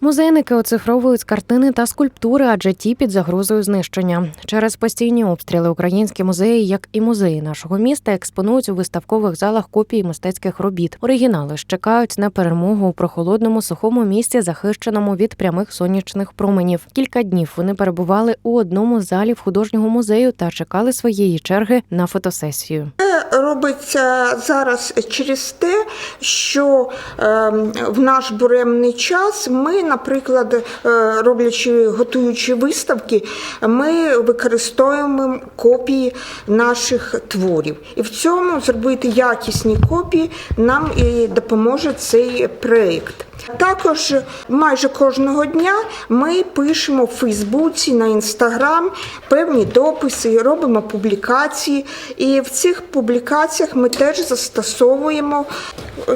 Музейники оцифровують картини та скульптури, адже ті під загрозою знищення. Через постійні обстріли українські музеї, як і музеї нашого міста, експонують у виставкових залах копії мистецьких робіт. Оригінали чекають на перемогу у прохолодному сухому місці, захищеному від прямих сонячних променів. Кілька днів вони перебували у одному з залів художнього музею та чекали своєї черги на фотосесію. Робиться зараз через те, що е, в наш буремний час ми, наприклад, е, роблячи готуючи виставки, ми використовуємо копії наших творів. І в цьому зробити якісні копії нам і допоможе цей проєкт. Також майже кожного дня ми пишемо в Фейсбуці, на Інстаграм певні дописи, робимо публікації. І в цих публікаціях ми теж застосовуємо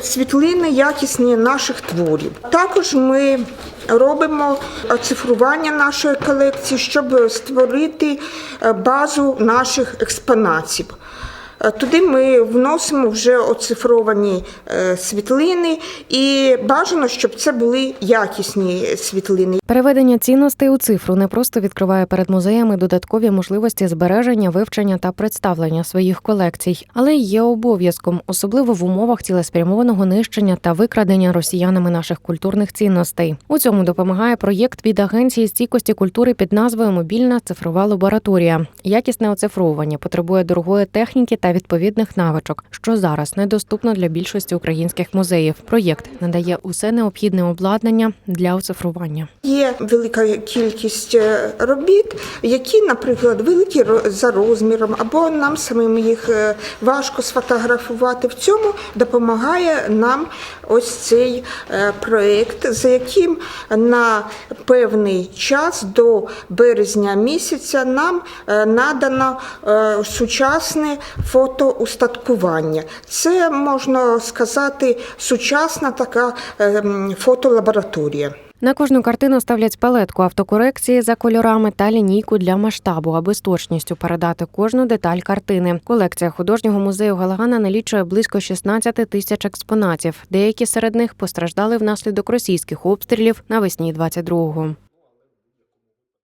світлини якісні наших творів. Також ми робимо оцифрування нашої колекції, щоб створити е, базу наших експонатів. Е, Туди ми вносимо вже оцифровані е, світлини, і бажано, щоб це були якісні світлини. Переведення цінностей у цифру не просто відкриває перед музеями додаткові можливості збереження, вивчення та представлення своїх колекцій, але й є обов'язком, особливо в умовах цілеспрямованого нищення та викрадення росіянами наших культурних цінностей. У цьому допомагає проєкт від агенції стійкості культури під назвою Мобільна цифрова лабораторія. Якісне оцифровування потребує дорогої техніки та відповідних навичок, що зараз недоступно для більшості українських музеїв. Проєкт надає усе необхідне обладнання для оцифрування. Є велика кількість е, робіт, які, наприклад, великі за розміром, або нам самим їх е, важко сфотографувати. В цьому допомагає нам ось цей е, проєкт, за яким на певний час до березня місяця нам надано сучасне фотоустаткування. Це можна сказати сучасна така е, фотолабораторія. На кожну картину ставлять палетку автокорекції за кольорами та лінійку для масштабу, аби з точністю передати кожну деталь картини. Колекція художнього музею Галагана налічує близько 16 тисяч експонатів. Деякі серед них постраждали внаслідок російських обстрілів навесні 22-го.